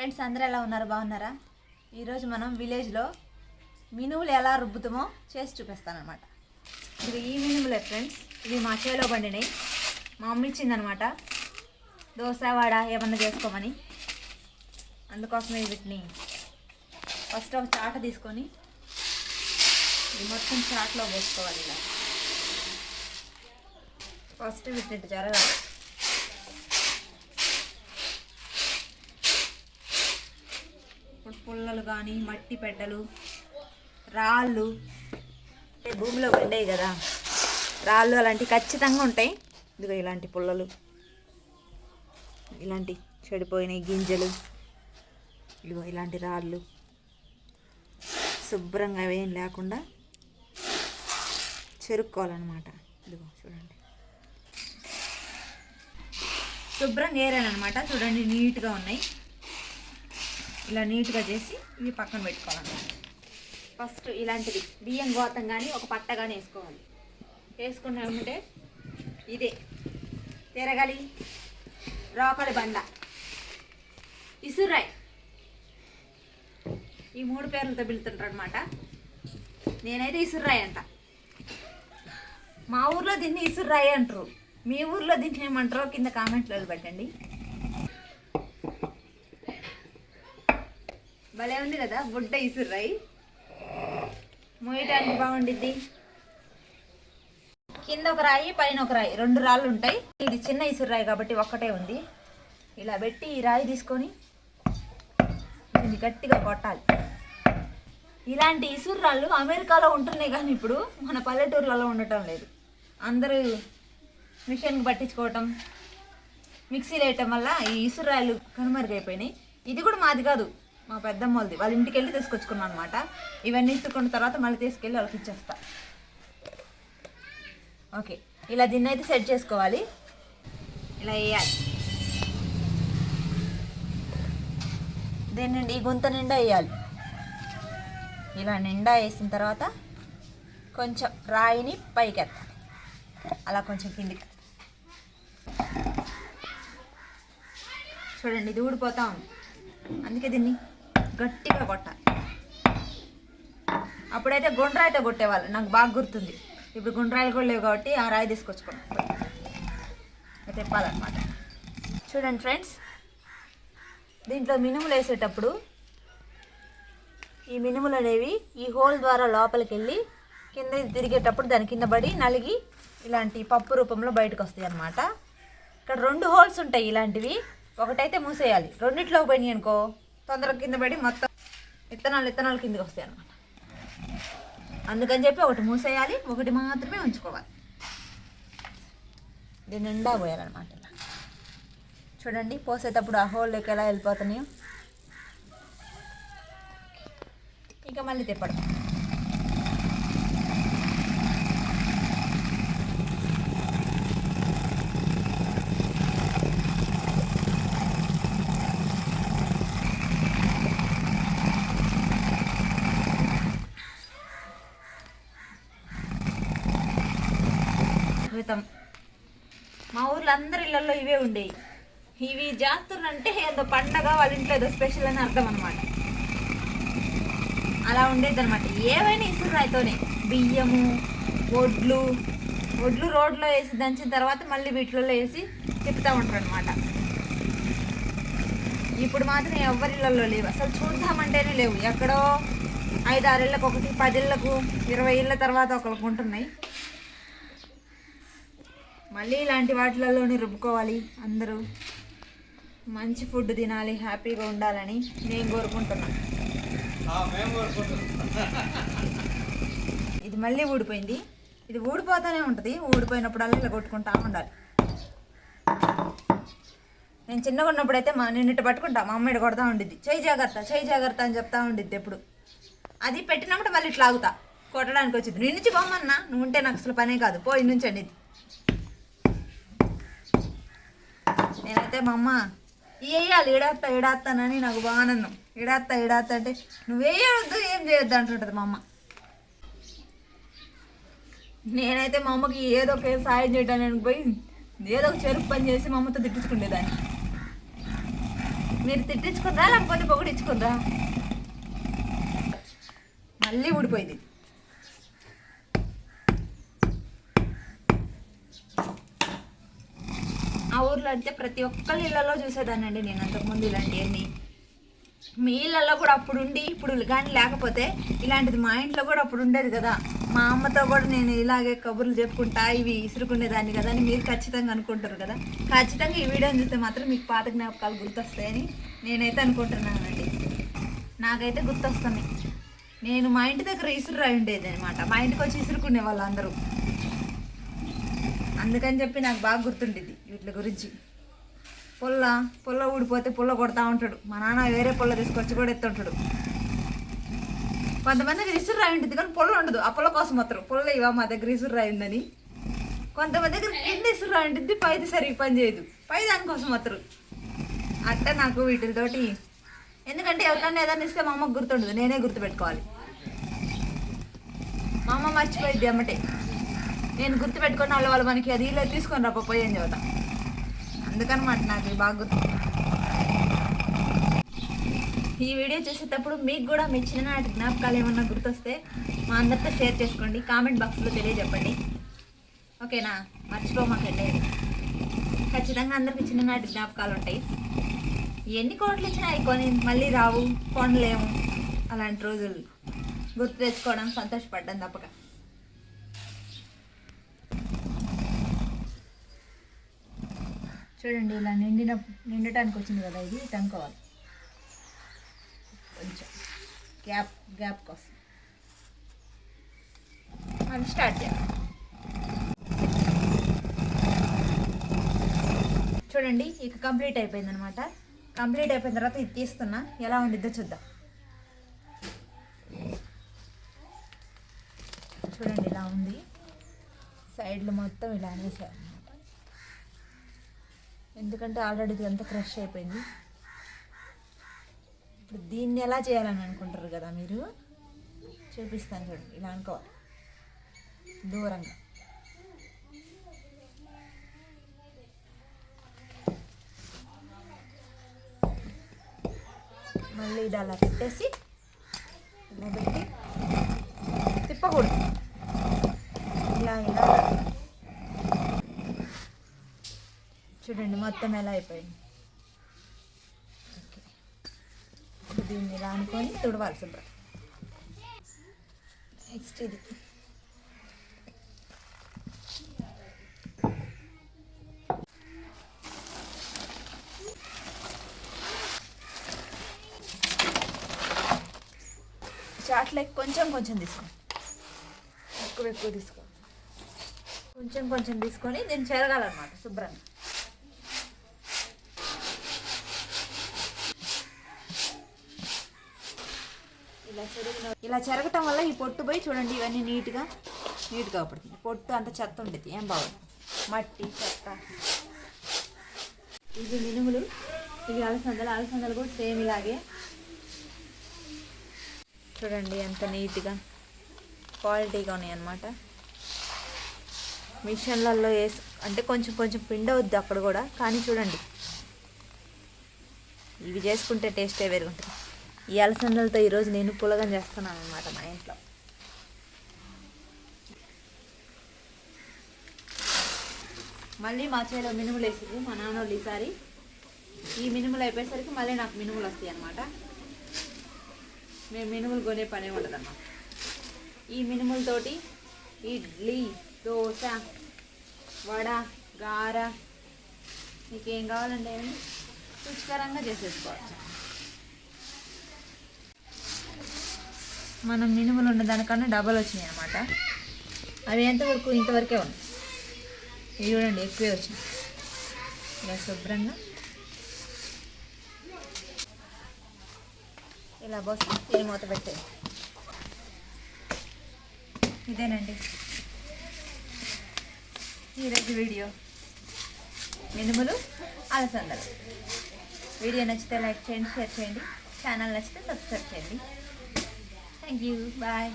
Friends అందరూ ఎలా ఉన్నారు? బాగున్నారా? ఈరోజు మనం విలేజ్లో మినుములు ఎలా రుబ్బుతామో చేసి చూపిస్తానమాట ఇది ఈ మినుములే ఫ్రెండ్స్ ఇవి మా చేలో పండినాయి. మా అమ్మ ఇచ్చిందనమాట దోశ వడ ఏమన్నా చేసుకోమని. అందుకోసమే వీటిని ఫస్ట్ ఒక చాట తీసుకొని ఇది మొత్తం చాట్లో వేసుకోవాలి ఇలా. ఫస్ట్ వీటిని జరగాలి. పుల్లలు కానీ మట్టి పెట్టలు రాళ్ళు. అంటే భూమిలో ఉండేవి కదా. రాళ్ళు అలాంటివి ఖచ్చితంగా ఉంటాయి. ఇదిగో ఇలాంటి పుల్లలు. ఇలాంటి చెడిపోయినాయి గింజలు. ఇదిగో ఇలాంటి రాళ్ళు. శుభ్రంగా ఏం లేకుండా చెరుక్కోవాలన్నమాట. ఇదిగో చూడండి. శుభ్రంగా ఏరానమాట చూడండి నీట్గా ఉన్నాయి. ఇలా నీట్గా చేసి ఇవి పక్కన పెట్టుకోవాలన్నమాట ఫస్ట్ ఇలాంటిది బియ్యం గోతం కానీ ఒక పట్ట కానీ వేసుకోవాలి. వేసుకున్నామంటే ఇదే తిరగలి రోకలి బండ ఇసురాయ్. ఈ మూడు పేర్లతో పిలుతుంటారు అనమాట నేనైతే ఇసుర్రాయ్ అంట. మా ఊర్లో దీన్ని ఇసుర్రాయ్ అంటారు. మీ ఊర్లో దీన్ని ఏమంటారో కింద కామెంట్లో పెట్టండి. భలే ఉంది కదా బుడ్డ ఇసుర్రాయి. మోయటానికి బాగుండిద్ది. కింద ఒక రాయి పైన ఒక రాయి రెండు రాళ్ళు ఉంటాయి. ఇది చిన్న ఇసుర్రాయి కాబట్టి ఒక్కటే ఉంది. ఇలా పెట్టి ఈ రాయి తీసుకొని దీన్ని గట్టిగా కొట్టాలి. ఇలాంటి ఇసుర్రాళ్ళు అమెరికాలో ఉంటున్నాయి కానీ ఇప్పుడు మన పల్లెటూర్లలో ఉండటం లేదు. అందరూ మిషన్కి పట్టించుకోవటం మిక్సీలు వేయటం వల్ల ఈ ఇసురాయలు కనుమరుగైపోయినాయి. ఇది కూడా మాది కాదు. మా పెద్దమ్మ వాళ్ళది వాళ్ళ ఇంటికి వెళ్ళి తీసుకొచ్చుకున్నాను అనమాట ఇవన్నీ ఇస్తుకున్న తర్వాత మళ్ళీ తీసుకెళ్ళి వాళ్ళకి ఇచ్చేస్తా. ఓకే. ఇలా దీన్ని అయితే సెట్ చేసుకోవాలి. ఇలా వేయాలి. దీన్ని ఈ గుంత నిండా వేయాలి. ఇలా నిండా వేసిన తర్వాత కొంచెం రాయిని పైకి ఎత్తాలి అలా కొంచెం కిందికి. చూడండి ఇది ఊడిపోతా ఉంది. అందుకే దీన్ని గట్టిగా కొట్టాలి. అప్పుడైతే గుండ్రాయితో కొట్టేవాళ్ళు. నాకు బాగా గుర్తుంది. ఇప్పుడు గుండ్రాయిలు కూడా లేవు కాబట్టి ఆ రాయి తీసుకొచ్చుకోండి తెప్పాలన్నమాట. చూడండి ఫ్రెండ్స్ దీంట్లో మినుములు వేసేటప్పుడు ఈ మినుములు అనేవి ఈ హోల్ ద్వారా లోపలికి వెళ్ళి కింద తిరిగేటప్పుడు దాని కింద పడి నలిగి ఇలాంటి పప్పు రూపంలో బయటకు వస్తాయి అన్నమాట. ఇక్కడ రెండు హోల్స్ ఉంటాయి ఇలాంటివి. ఒకటైతే మూసేయాలి. రెండిట్లో పోయినాయి అనుకో తొందరగా కింద పడి మొత్తం విత్తనాలు విత్తనాలు కిందకి వస్తాయి అన్నమాట. అందుకని చెప్పి ఒకటి మూసేయాలి ఒకటి మాత్రమే ఉంచుకోవాలి. దీని నిండా పోయాలన్నమాట ఇలా. చూడండి పోసేటప్పుడు ఆ హోల్లోకి ఎలా వెళ్ళిపోతున్నాయో. ఇంకా మళ్ళీ తిప్పడం క్రితం మా ఊర్లో అందరి ఇళ్ళలో ఇవే ఉండేవి ఇవి జాతులు అంటే ఏదో పండగ వాళ్ళ ఇంట్లో ఏదో స్పెషల్ అని అర్థం అనమాట అలా ఉండేది అనమాట ఏవైనా ఇసురాయితోనే బియ్యము వడ్లు వడ్లు రోడ్లో వేసి దంచిన తర్వాత మళ్ళీ వీటిలో వేసి తిప్పుతూ ఉంటారు అనమాట ఇప్పుడు మాత్రం ఎవరిళ్ళల్లో లేవు. అసలు చూద్దామంటేనే లేవు. ఎక్కడో ఐదారేళ్ళకు ఒకటి పదేళ్ళకు ఇరవై ఇళ్ళ తర్వాత ఒకరికి ఉంటున్నాయి. మళ్ళీ ఇలాంటి వాటిలలోనే రుబ్బుకోవాలి అందరూ. మంచి ఫుడ్ తినాలి హ్యాపీగా ఉండాలని నేను కోరుకుంటున్నాను ఇది మళ్ళీ ఊడిపోయింది. ఇది ఊడిపోతూనే ఉంటుంది. ఊడిపోయినప్పుడల్లా ఇలా కొట్టుకుంటా ఉండాలి. నేను చిన్నగా ఉన్నప్పుడైతే మా నిన్నటి పట్టుకుంటా మా అమ్మాయి కొడతా ఉండిద్ది. చేయి జాగ్రత్త చేయి జాగ్రత్త అని చెప్తా ఉండిద్ది ఎప్పుడు. అది పెట్టినప్పుడు మళ్ళీ ఇట్లా ఆగుతా. కొట్టడానికి వచ్చింది నేను నుంచి బొమ్మన్నా నువ్వు ఉంటే నాకు అసలు పనే కాదు. పోయి నుంచి అండి అత్తే మా అమ్మ వేయాలి ఏడాత్తా ఏడాత్తానని నాకు బాగానన్నం ఏడాత్తా ఏడాత్తా అంటే నువ్వు వేయవద్దు ఏం చేయొద్దు అంటుంటుంది మా అమ్మ నేనైతే మా అమ్మకి ఏదో ఒక సాయం చేయడానికి పోయి ఏదో ఒక చెరుకు పని చేసి మా అమ్మతో తిట్టించుకునేదాన్ని మీరు తిట్టించుకుందా లేకపోతే పొగిడించుకుందా మళ్ళీ ఊడిపోయింది. ఊర్లో అంటే ప్రతి ఒక్కరి ఇళ్ళలో చూసేదానండి నేను అంతకుముందు ఇలాంటివన్నీ మీ ఇళ్ళల్లో కూడా అప్పుడు ఉండి ఇప్పుడు కానీ లేకపోతే ఇలాంటిది మా ఇంట్లో కూడా అప్పుడు ఉండేది కదా. మా అమ్మతో కూడా నేను ఇలాగే కబుర్లు చెప్పుకుంటా ఇవి ఇసురుకునేదాన్ని కదా అని మీరు ఖచ్చితంగా అనుకుంటారు కదా. ఖచ్చితంగా ఈ వీడియోని చూస్తే మాత్రం మీకు పాత జ్ఞాపకాలు గుర్తొస్తాయని నేనైతే అనుకుంటున్నానండి. నాకైతే గుర్తొస్తున్నాయి. నేను మా ఇంటి దగ్గర ఇసురు రాయి ఉండేది అనమాట మా ఇంటికి వచ్చి ఇసురుకునే వాళ్ళు అందరూ అందుకని చెప్పి నాకు బాగా గుర్తుండేది వీటి గురించి. పుల్ల పుల్ల ఊడిపోతే పుల్ల కొడతా ఉంటాడు. మా నాన్న వేరే పుల్ల తీసుకొచ్చి కూడా ఎత్తుంటాడు. కొంతమందికి ఇసురు రాయి ఉంటుంది కానీ పుల్ల ఉండదు. ఆ పుల్ల కోసం మాత్రం. పుల్ల ఇవా మా దగ్గర ఇసురు రాయిందని కొంతమంది దగ్గర కింద ఇసురు రాయి ఉంటుంది పైది సరిగ్గా పని చేయదు. పై దానికోసం మాత్రం. అట్ట నాకు వీటితోటి. ఎందుకంటే ఎవరికన్నా ఏదైనా ఇస్తే మా అమ్మకు గుర్తుండదు. నేనే గుర్తుపెట్టుకోవాలి. మా అమ్మ మర్చిపోయింది అమ్మటే. నేను గుర్తుపెట్టుకున్న వాళ్ళ వాళ్ళు మనకి అది ఇలా తీసుకొని రా పోయి అని చెబుతా. అందుకనమాట నాకు బాగా గుర్తు. ఈ వీడియో చేసేటప్పుడు మీకు కూడా మీ చిన్ననాటి జ్ఞాపకాలు ఏమన్నా గుర్తొస్తే మా అందరితో షేర్ చేసుకోండి. కామెంట్ బాక్స్లో తెలియజెప్పండి. ఓకేనా? మర్చిపోమాకండి ఖచ్చితంగా అందరికి చిన్ననాటి జ్ఞాపకాలు ఉంటాయి. ఎన్ని కోట్లు ఇచ్చినా అవి కొని మళ్ళీ రావు కొనలేము. అలాంటి రోజులు గుర్తు తెచ్చుకోవడం సంతోషపడ్డం తప్పక. చూడండి ఇలా నిండిన నిండటానికి వచ్చింది కదా ఇది తనుకోవాలి కొంచెం గ్యాప్ గ్యాప్ కోసం. మనం స్టార్ట్ చేయాలి. చూడండి ఇక కంప్లీట్ అయిపోయింది అనమాట కంప్లీట్ అయిపోయిన తర్వాత ఇది తీస్తున్నా. ఎలా ఉండిద్దో చూద్దాం. చూడండి ఇలా ఉంది. సైడ్లు మొత్తం ఇలా అనేసారు. ఎందుకంటే ఆల్రెడీ ఇది అంతా క్రష్ అయిపోయింది. ఇప్పుడు దీన్ని ఎలా చేయాలని అనుకుంటారు కదా మీరు? చూపిస్తాను చూడండి ఇలా అనుకోవాలి దూరంగా. మళ్ళీ ఇది అలా పెట్టేసి ఇలా పెట్టి తిప్పకూడదు. ఇలా ఇలా. చూడండి మొత్తం ఎలా అయిపోయింది. దీన్ని ఇలా అనుకొని తుడవాలి శుభ్రం. నెక్స్ట్ ఇది. చాట్లకి కొంచెం కొంచెం తీసుకోండి ఎక్కువ ఎక్కువ తీసుకోండి కొంచెం కొంచెం తీసుకొని దీన్ని చెరగాలన్నమాట శుభ్రంగా. ఇలా చెరిగిన ఇలా చెరగటం వల్ల ఈ పొట్టు పోయి చూడండి ఇవన్నీ నీట్గా నీట్గా పడుతుంది పొట్టు అంత చెత్త ఉండేది ఏం బాగుంది. మట్టి చెత్త. ఇవి మినుములు. ఇవి అలసందలు అలసందలు కూడా సేమ్ ఇలాగే. చూడండి ఎంత నీట్గా క్వాలిటీగా ఉన్నాయి అన్నమాట. మిషన్లలో వేసి అంటే కొంచెం కొంచెం పిండి అవుద్ది అక్కడ కూడా కానీ చూడండి. ఇవి చేసుకుంటే టేస్టే వేరుగుంటుంది ఈ అలసందలతో ఈరోజు నేను పులగం చేస్తున్నాను అనమాట మా ఇంట్లో. మళ్ళీ మా చేలో మినుములు వేసింది మా నాన్న వాళ్ళు ఈసారి. ఈ మినుములు అయిపోయేసరికి మళ్ళీ నాకు మినుములు వస్తాయి అన్నమాట. మేము మినుములు కొనే పనే ఉండదన్నమాట. ఈ మినుములతోటి ఇడ్లీ దోశ వడ గార మీకేం కావాలంటే ఏమి? రుచికరంగా చేసేసుకోవచ్చు. మనం మినుములు ఉన్న దానికన్నా డబల్ వచ్చినాయి అనమాట అవి ఎంతవరకు ఇంతవరకే ఉన్నాయి? ఇవి చూడండి ఎక్కువే వచ్చినాయి. ఇలా శుభ్రంగా. ఇలా బస్ ఏ మూత పెట్టేది ఇదేనండి. ఈరోజు వీడియో. మినుములు అలసందలు. వీడియో నచ్చితే లైక్ చేయండి షేర్ చేయండి. ఛానల్ నచ్చితే సబ్స్క్రైబ్ చేయండి. Thank you. Bye.